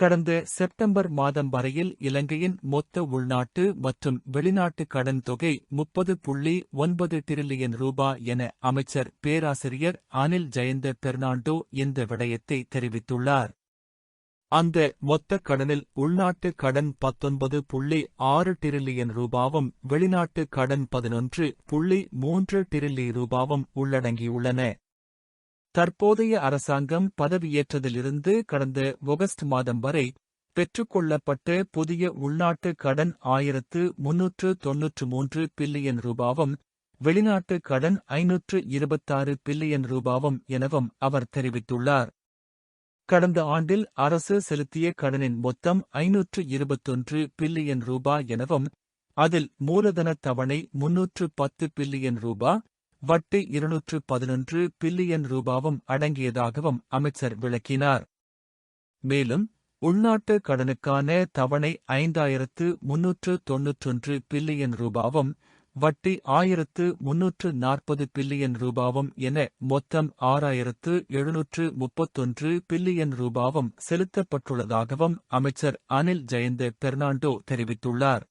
கடந்த செப்டம்பர் மாதம் வரையில் இலங்கையின் மொத்த உள்நாட்டு மற்றும் வெளிநாட்டு கடன் தொகை முப்பது புள்ளி ஒன்பது டிரில்லியன் ரூபாய் என அமைச்சர் பேராசிரியர் அனில் ஜெயந்த பெர்னாண்டோ இந்த விடயத்தை தெரிவித்துள்ளார். அந்த மொத்த கடனில் உள்நாட்டு கடன் பத்தொன்பது புள்ளி ஆறு டிரில்லியன் ரூபாவும் வெளிநாட்டு கடன் பதினொன்று புள்ளி மூன்று டிரில்லியன் ரூபாவும் உள்ளடங்கியுள்ளன. தற்போதைய அரசாங்கம் பதவியேற்றதிலிருந்து கடந்த ஒகஸ்ட் மாதம் வரை பெற்றுக்கொள்ளப்பட்ட புதிய உள்நாட்டு கடன் ஆயிரத்து முன்னூற்று தொன்னூற்று மூன்று பில்லியன் ரூபாவும் வெளிநாட்டு கடன் ஐநூற்று இருபத்தாறு பில்லியன் ரூபாவும் எனவும் அவர் தெரிவித்துள்ளார். கடந்த ஆண்டில் அரசு செலுத்திய கடனின் மொத்தம் ஐநூற்று இருபத்தொன்று பில்லியன் ரூபாய் எனவும் அதில் மூலதன தவணை முன்னூற்று பத்து பில்லியன் ரூபா வட்டி இருநூற்று பதினொன்று பில்லியன் ரூபாவும் அடங்கியதாகவும் அமைச்சர் விளக்கினார். மேலும் உள்நாட்டு கடனுக்கான தவணை ஐந்தாயிரத்து முன்னூற்று தொன்னூற்றொன்று பில்லியன் ரூபாவும் வட்டி ஆயிரத்து முன்னூற்று நாற்பது பில்லியன் ரூபாவும் என மொத்தம் ஆறாயிரத்து எழுநூற்று முப்பத்தொன்று பில்லியன் ரூபாவும் செலுத்தப்பட்டுள்ளதாகவும் அமைச்சர் அனில் ஜெயந்த பெர்னாண்டோ தெரிவித்துள்ளார்.